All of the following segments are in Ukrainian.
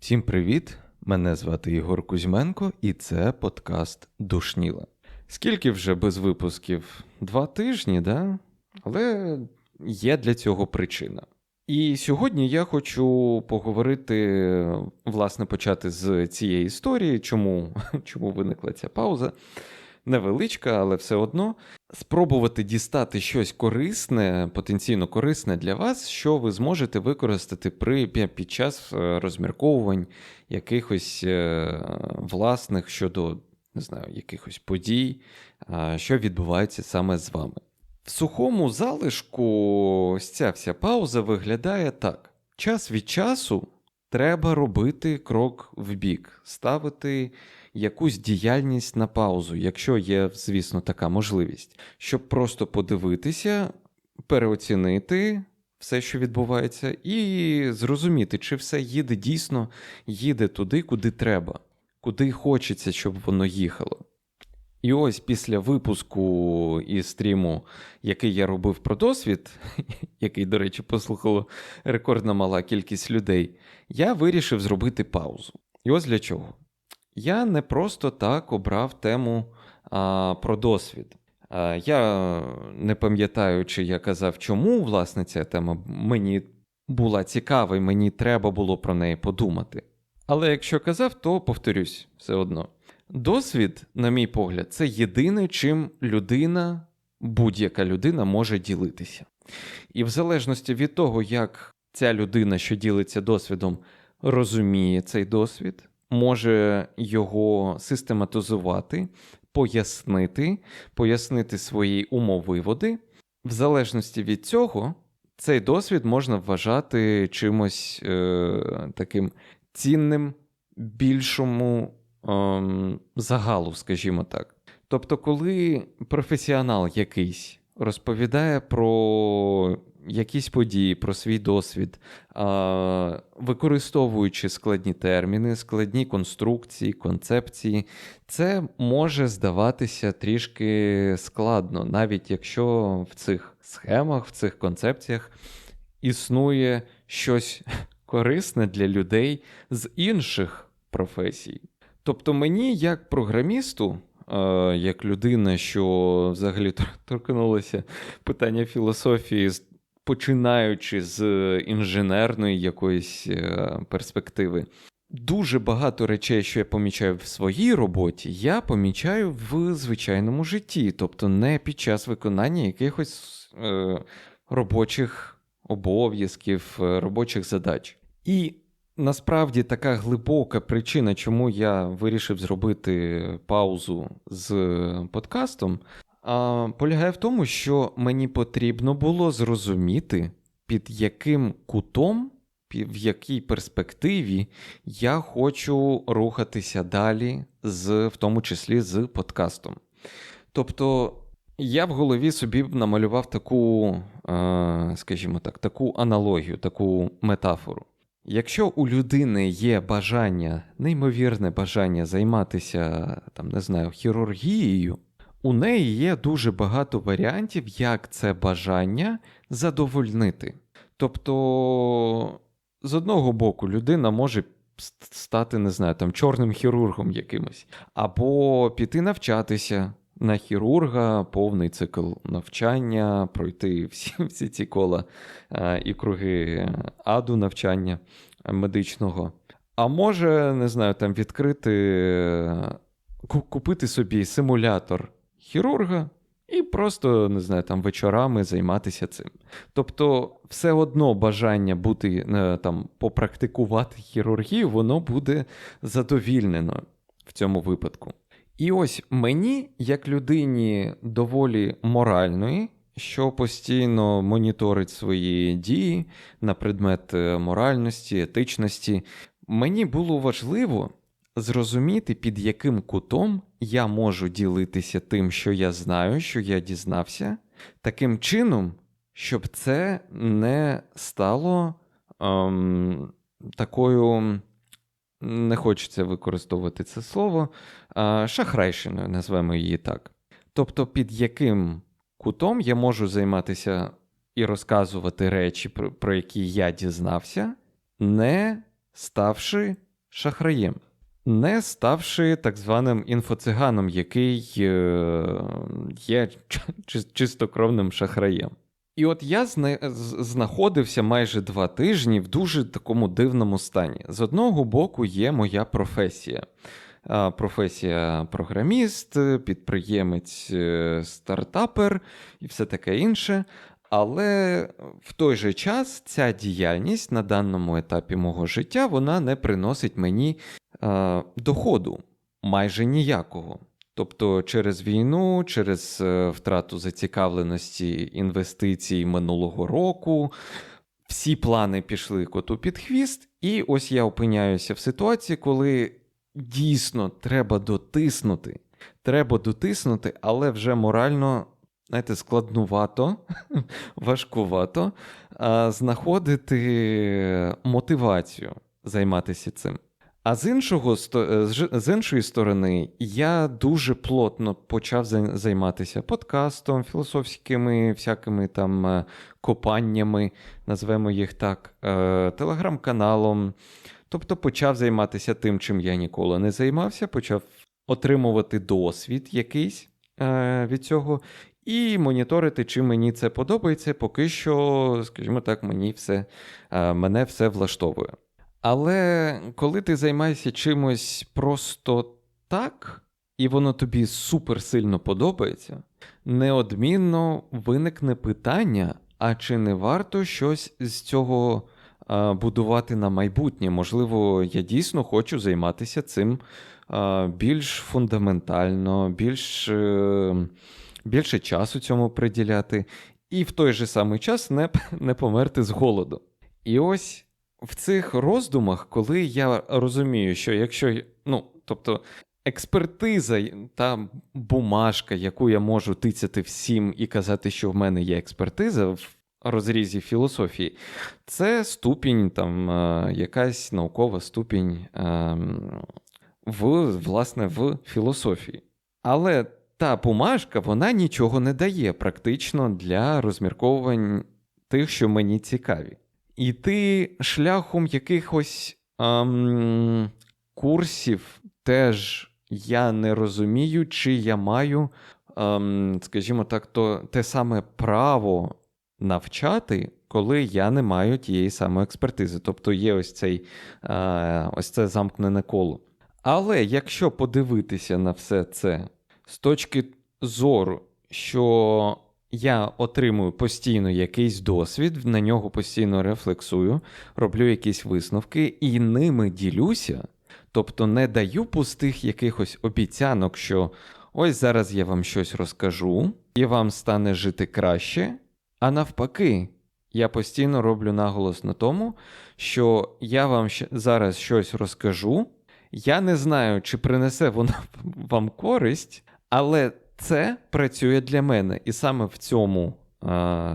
Всім привіт! Мене звати Ігор Кузьменко, і це подкаст Душніла. Скільки вже без випусків? Два тижні, да? Але є для цього причина. І сьогодні я хочу поговорити, власне, почати з цієї історії, чому, чому виникла ця пауза. Невеличка, але все одно спробувати дістати щось корисне, потенційно корисне для вас, що ви зможете використати при, під час е, розмірковувань якихось е, власних щодо не знаю, якихось подій, що відбувається саме з вами. В сухому залишку ось ця вся пауза виглядає так: час від часу треба робити крок в бік, ставити якусь діяльність на паузу, якщо є, звісно, така можливість, щоб просто подивитися, переоцінити все, що відбувається, і зрозуміти, чи все їде дійсно їде туди, куди треба, куди хочеться, щоб воно їхало. І ось після випуску і стріму, який я робив про досвід, який, до речі, послухало рекордна мала кількість людей, я вирішив зробити паузу. І ось для чого. Я не просто так обрав тему а, про досвід. А, Я не пам'ятаю, чи я казав, чому власне ця тема мені була цікава, і мені треба було про неї подумати. Але якщо казав, то повторюсь все одно. Досвід, на мій погляд, це єдине, чим людина, будь-яка людина може ділитися. І в залежності від того, як ця людина, що ділиться досвідом, розуміє цей досвід, може його систематизувати, пояснити, пояснити свої умовиводи. В залежності від цього, цей досвід можна вважати чимось е, таким цінним, більшому е, загалу, скажімо так. Тобто, коли професіонал якийсь розповідає про якісь події, про свій досвід, використовуючи складні терміни, складні конструкції, концепції, це може здаватися трішки складно, навіть якщо в цих схемах, в цих концепціях існує щось корисне для людей з інших професій. Тобто, мені, як програмісту, як людина, що взагалі торкнулася питання філософії починаючи з інженерної якоїсь е, перспективи. Дуже багато речей, що я помічаю в своїй роботі, я помічаю в звичайному житті, тобто не під час виконання якихось е, робочих обов'язків, е, робочих задач. І насправді така глибока причина, чому я вирішив зробити паузу з подкастом, полягає в тому, що мені потрібно було зрозуміти, під яким кутом, в якій перспективі я хочу рухатися далі, з, в тому числі з подкастом. Тобто. Я в голові собі намалював таку, скажімо так, таку аналогію, таку метафору. Якщо у людини є бажання, неймовірне бажання займатися там, не знаю, хірургією, у неї є дуже багато варіантів, як це бажання задовольнити. Тобто, з одного боку, людина може стати, не знаю, там чорним хірургом якимось, або піти навчатися на хірурга, повний цикл навчання, пройти всі всі ці кола і круги аду навчання медичного. А може, не знаю, там відкрити, купити собі симулятор хірурга і просто, не знаю, там вечорами займатися цим. Тобто, все одно бажання бути е, там, попрактикувати хірургію, воно буде задовільнено в цьому випадку. І ось мені, як людині доволі моральної, що постійно моніторить свої дії на предмет е, моральності, етичності, мені було важливо зрозуміти, під яким кутом я можу ділитися тим, що я знаю, що я дізнався, таким чином, щоб це не стало ем, такою. Не хочеться використовувати це слово, шахрайщиною, назвемо її так. Тобто, під яким кутом я можу займатися і розказувати речі, про, про які я дізнався, не ставши шахраєм, не ставши так званим інфоциганом, який е, є чистокровним шахраєм. І от я зна- знаходився майже два тижні в дуже такому дивному стані. З одного боку, є моя професія. Професія програміст, підприємець, е, стартапер і все таке інше. Але в той же час ця діяльність на даному етапі мого життя вона не приносить мені е, доходу майже ніякого. Тобто через війну, через е, втрату зацікавленості інвестицій минулого року, всі плани пішли коту під хвіст, і ось я опиняюся в ситуації, коли дійсно треба дотиснути. Треба дотиснути, але вже морально, знаєте, складнувато, важкувато знаходити мотивацію займатися цим. А з іншого з іншої сторони, я дуже плотно почав займатися подкастом, філософськими всякими там е, копаннями, назвемо їх так, е, телеграм-каналом. Тобто почав займатися тим, чим я ніколи не займався, почав отримувати досвід якийсь е, від цього, і моніторити, чи мені це подобається. Поки що, скажімо так, мені все, е, мене все влаштовує. Але коли ти займаєшся чимось просто так, і воно тобі супер сильно подобається, неодмінно виникне питання: а чи не варто щось з цього а, будувати на майбутнє? Можливо, я дійсно хочу займатися цим а, більш фундаментально, більш, е, більше часу цьому приділяти, і в той же самий час не, не померти з голоду. І ось в цих роздумах, коли я розумію, що якщо, ну, тобто, експертиза та бумажка, яку я можу тицяти всім і казати, що в мене є експертиза в розрізі філософії, це ступінь, там, е, якась наукова ступінь е, в, власне, в філософії. Але та бумажка, вона нічого не дає практично для розмірковувань тих, що мені цікаві. Іти шляхом якихось ем, курсів теж я не розумію, чи я маю, ем, скажімо так, то те саме право навчати, коли я не маю тієї самої експертизи. Тобто є ось цей е, ось це замкнене коло. Але якщо подивитися на все це з точки зору, що я отримую постійно якийсь досвід, на нього постійно рефлексую, роблю якісь висновки і ними ділюся. Тобто не даю пустих якихось обіцянок, що ось зараз я вам щось розкажу, і вам стане жити краще. А навпаки, я постійно роблю наголос на тому, що я вам зараз щось розкажу. Я не знаю, чи принесе воно вам користь, але це працює для мене. І саме в цьому,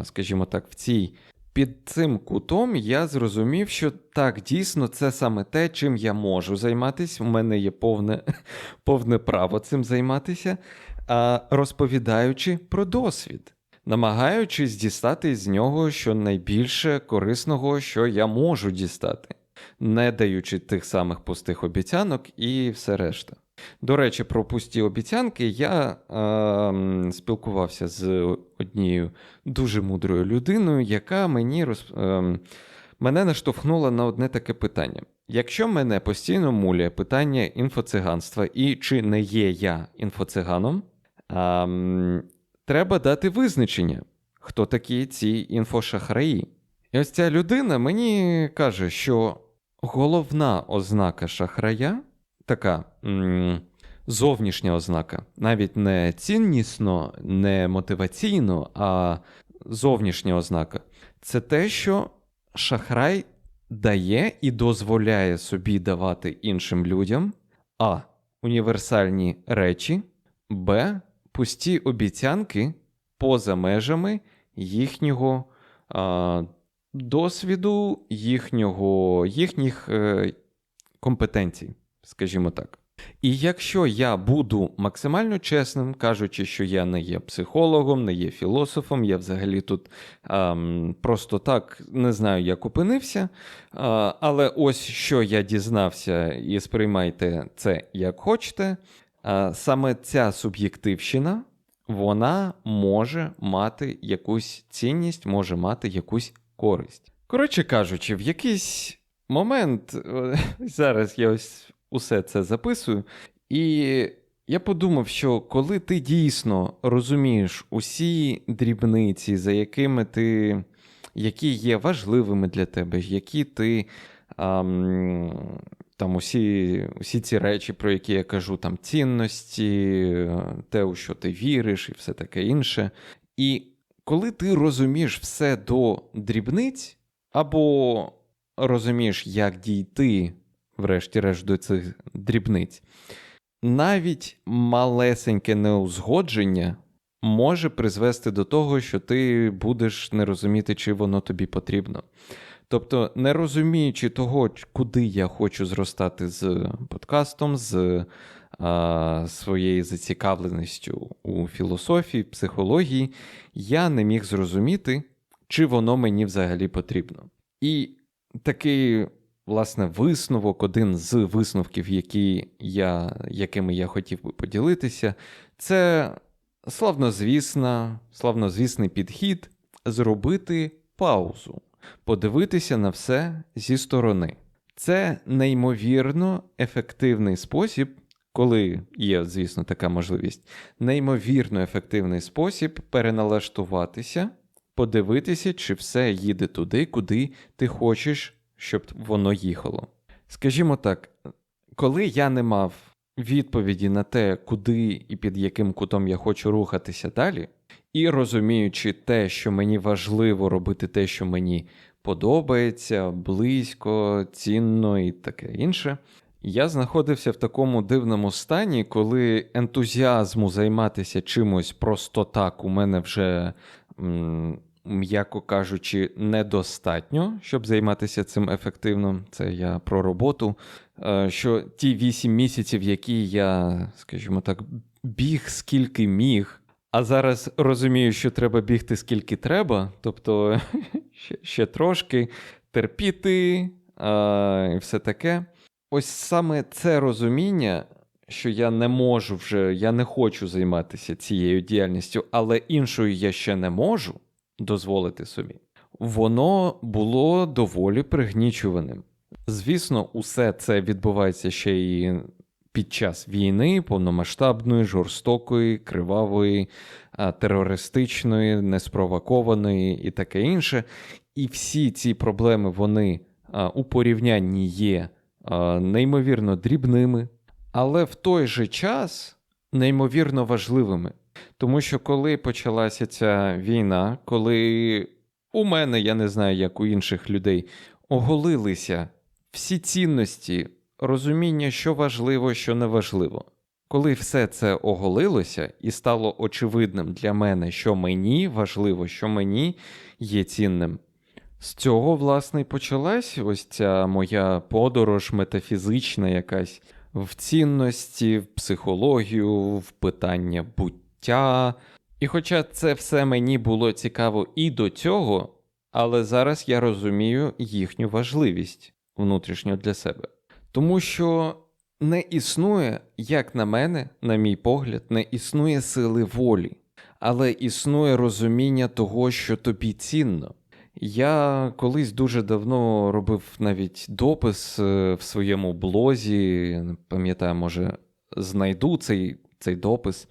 скажімо так, в цій під цим кутом я зрозумів, що так, дійсно, це саме те, чим я можу займатися. У мене є повне, повне право цим займатися, розповідаючи про досвід, намагаючись дістати з нього щонайбільше корисного, що я можу дістати, не даючи тих самих пустих обіцянок і все решта. До речі, про пусті обіцянки я е, спілкувався з однією дуже мудрою людиною, яка мені роз, е, мене наштовхнула на одне таке питання. Якщо мене постійно муляє питання інфоциганства, і чи не є я інфоциганом, е, треба дати визначення, хто такі ці інфошахраї. І ось ця людина мені каже, що головна ознака шахрая така зовнішня ознака, навіть не ціннісно, не мотиваційно, а зовнішня ознака це те, що шахрай дає і дозволяє собі давати іншим людям а. Універсальні речі, Б. Пусті обіцянки поза межами їхнього а, досвіду, їхнього, їхніх е, компетенцій скажімо так. І якщо я буду максимально чесним, кажучи, що я не є психологом, не є філософом, я взагалі тут ем, просто так не знаю, як опинився. Е, але ось що я дізнався, і сприймайте це як хочете. Е, саме ця суб'єктивщина, вона може мати якусь цінність, може мати якусь користь. Коротше кажучи, в якийсь момент е, зараз я ось усе це записую, і я подумав, що коли ти дійсно розумієш усі дрібниці, за якими ти, які є важливими для тебе, які ти. Ам, там усі усі ці речі, про які я кажу, там цінності, те, у що ти віриш, і все таке інше. І коли ти розумієш все до дрібниць, або розумієш, як дійти, врешті-решт, до цих дрібниць, навіть малесеньке неузгодження може призвести до того, що ти будеш не розуміти, чи воно тобі потрібно. Тобто, не розуміючи того, куди я хочу зростати з подкастом, з а, своєю зацікавленістю у філософії, психології, я не міг зрозуміти, чи воно мені взагалі потрібно. І такий, власне, висновок, один з висновків, які я, якими я хотів би поділитися, це славнозвісна, славнозвісний підхід зробити паузу подивитися на все зі сторони. Це неймовірно ефективний спосіб, коли є, звісно, така можливість, неймовірно ефективний спосіб переналаштуватися, подивитися, чи все їде туди, куди ти хочеш, щоб воно їхало. Скажімо так, коли я не мав відповіді на те, куди і під яким кутом я хочу рухатися далі, і розуміючи те, що мені важливо робити те, що мені подобається, близько, цінно і таке інше. Я знаходився в такому дивному стані, коли ентузіазму займатися чимось просто так у мене вже, м'яко кажучи, недостатньо, щоб займатися цим ефективно. Це я про роботу. Е, що ті вісім місяців, які я, скажімо так, біг скільки міг, а зараз розумію, що треба бігти скільки треба, тобто ще трошки терпіти а, і все таке. Ось саме це розуміння, що я не можу вже, я не хочу займатися цією діяльністю, але іншою я ще не можу дозволити собі, воно було доволі пригнічуваним. Звісно, усе це відбувається ще і під час війни, повномасштабної, жорстокої, кривавої, терористичної, неспровокованої і таке інше. І всі ці проблеми вони у порівнянні є неймовірно дрібними, але в той же час неймовірно важливими. Тому що коли почалася ця війна, коли у мене, я не знаю, як у інших людей, оголилися всі цінності, розуміння, що важливо, що не важливо. Коли все це оголилося і стало очевидним для мене, що мені важливо, що мені є цінним. З цього, власне, і почалась ось ця моя подорож метафізична якась в цінності, в психологію, в питання буття. І хоча це все мені було цікаво і до цього, але зараз я розумію їхню важливість внутрішньо для себе. Тому що не існує, як на мене, на мій погляд, не існує сили волі, але існує розуміння того, що тобі цінно. Я колись дуже давно робив навіть допис е, в своєму блозі, пам'ятаю, може, знайду цей цей допис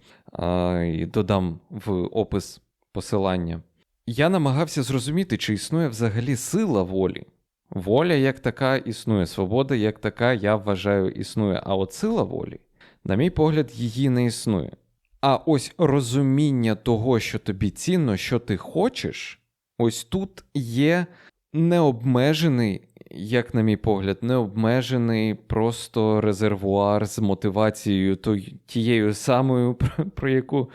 і додам в опис посилання. Я намагався зрозуміти, чи існує взагалі сила волі. Воля як така існує, свобода як така, я вважаю, існує. А от сила волі, на мій погляд, її не існує. А ось розуміння того, що тобі цінно, що ти хочеш, ось тут є необмежений, як на мій погляд, необмежений просто резервуар з мотивацією тією самою, про, яку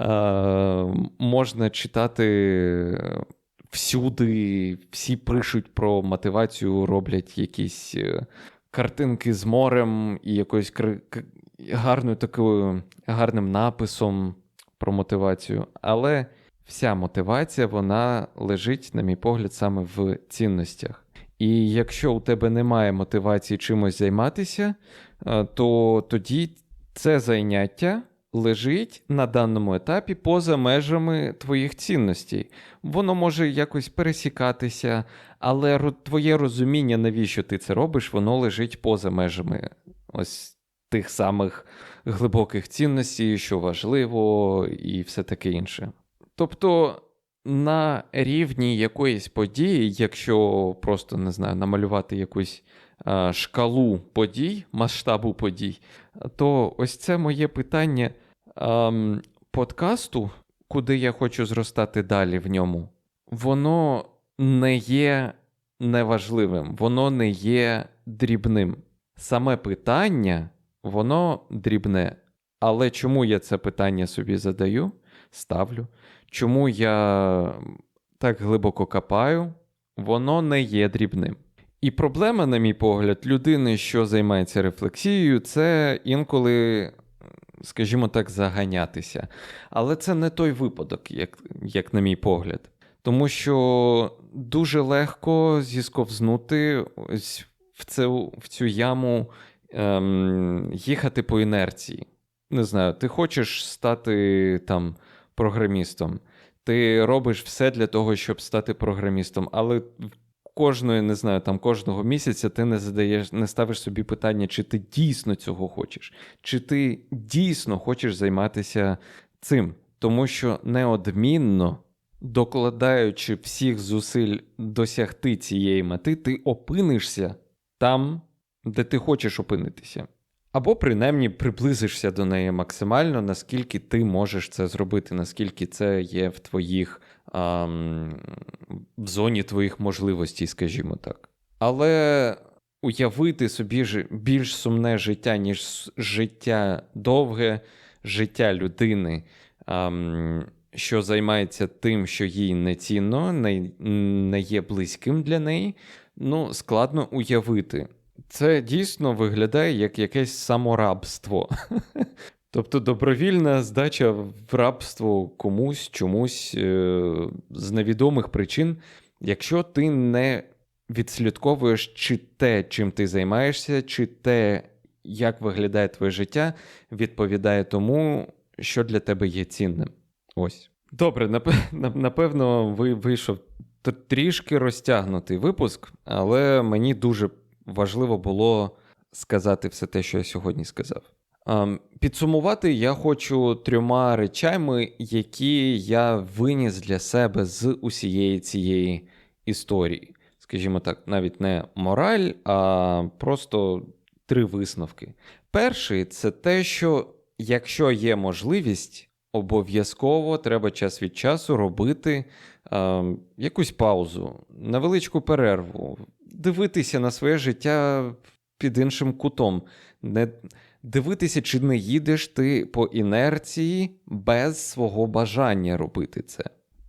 е, можна читати всюди всі пишуть про мотивацію, роблять якісь е, картинки з морем і якоюсь гарною такою гарним написом про мотивацію. Але вся мотивація вона лежить, на мій погляд, саме в цінностях. І якщо у тебе немає мотивації чимось займатися, е, то тоді це заняття лежить на даному етапі поза межами твоїх цінностей. Воно може якось пересікатися, але твоє розуміння, навіщо ти це робиш, воно лежить поза межами ось тих самих глибоких цінностей, що важливо, і все таке інше. Тобто. На рівні якоїсь події, якщо просто не знаю, намалювати якусь а, шкалу подій, масштабу подій, то ось це моє питання ем, подкасту, куди я хочу зростати далі в ньому, воно не є неважливим, воно не є дрібним. Саме питання, воно дрібне. Але чому я це питання собі задаю, ставлю? Чому я так глибоко копаю, воно не є дрібним. І проблема, на мій погляд, людини, що займається рефлексією, це інколи скажімо так, заганятися. Але це не той випадок, як, як на мій погляд. Тому що дуже легко зісковзнути в цю, в цю яму ем, їхати по інерції. Не знаю, ти хочеш стати там програмістом, ти робиш все для того, щоб стати програмістом, але кожної, не знаю, там кожного місяця ти не задаєш, не ставиш собі питання, чи ти дійсно цього хочеш, чи ти дійсно хочеш займатися цим. Тому що неодмінно, докладаючи всіх зусиль досягти цієї мети, ти опинишся там, де ти хочеш опинитися. Або принаймні приблизишся до неї максимально, наскільки ти можеш це зробити, наскільки це є в твоїх в зоні твоїх можливостей, скажімо так. Але уявити собі ж більш сумне життя, ніж життя довге, життя людини, що займається тим, що їй не цінно, не є близьким для неї, ну, складно уявити. Це дійсно виглядає як якесь саморабство. Тобто добровільна здача в рабство комусь, чомусь е, з невідомих причин, якщо ти не відслідковуєш, чи те, чим ти займаєшся, чи те, як виглядає твоє життя, відповідає тому, що для тебе є цінним. Ось. Добре, напевно, вийшов трішки розтягнутий випуск, але мені дуже важливо було сказати все те, що я сьогодні сказав. Ем, підсумувати я хочу трьома речами, які я виніс для себе з усієї цієї історії. Скажімо так, навіть не мораль, а просто три висновки. Перший це те, що якщо є можливість, обов'язково треба час від часу робити е, якусь паузу, невеличку перерву, дивитися на своє життя під іншим кутом. Не дивитися, чи не їдеш ти по інерції без свого бажання робити це.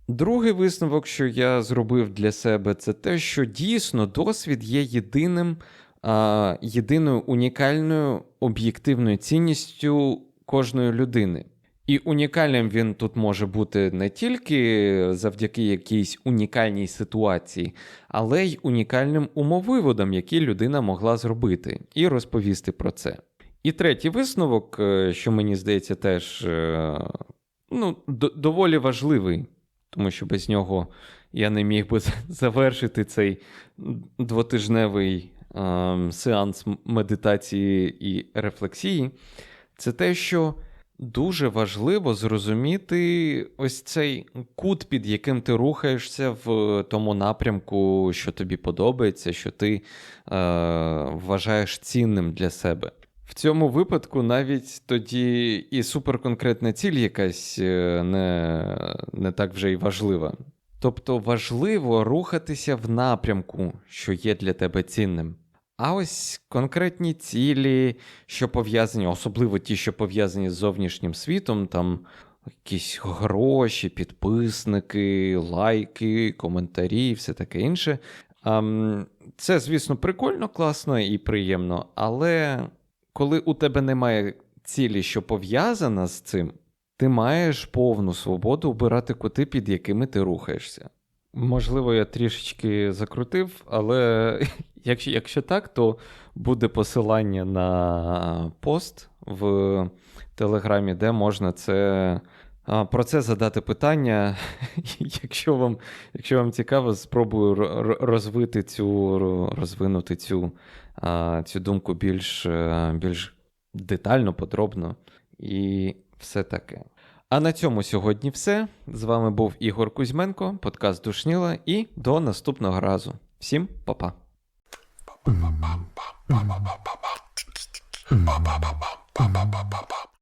Другий висновок, що я зробив для себе, це те, що дійсно досвід є єдиним, а, єдиною унікальною об'єктивною цінністю кожної людини. І унікальним він тут може бути не тільки завдяки якійсь унікальній ситуації, але й унікальним умовиводам, які людина могла зробити, і розповісти про це. І третій висновок, е, що мені здається, теж е, ну, доволі важливий, тому що без нього я не міг би завершити цей двотижневий е, сеанс медитації і рефлексії, це те, що дуже важливо зрозуміти ось цей кут, під яким ти рухаєшся в тому напрямку, що тобі подобається, що ти е, вважаєш цінним для себе. В цьому випадку навіть тоді і суперконкретна ціль якась е, не, не так вже й важлива. Тобто важливо рухатися в напрямку, що є для тебе цінним. А ось конкретні цілі, що пов'язані, особливо ті, що пов'язані з зовнішнім світом, там якісь гроші, підписники, лайки, коментарі, все таке інше. це, звісно, прикольно, класно і приємно, але коли у тебе немає цілі, що пов'язана з цим, ти маєш повну свободу обирати кути, під якими ти рухаєшся. Можливо, я трішечки закрутив, але якщо, якщо так, то буде посилання на пост в Телеграмі, де можна це. Про це задати питання. Якщо вам, якщо вам цікаво, спробую ро- ро- розвити цю, розвинути цю, цю думку більш, е, більш детально, подробно і все таке. А на цьому сьогодні все. З вами був Ігор Кузьменко, подкаст Душніла, і до наступного разу. Всім па-па.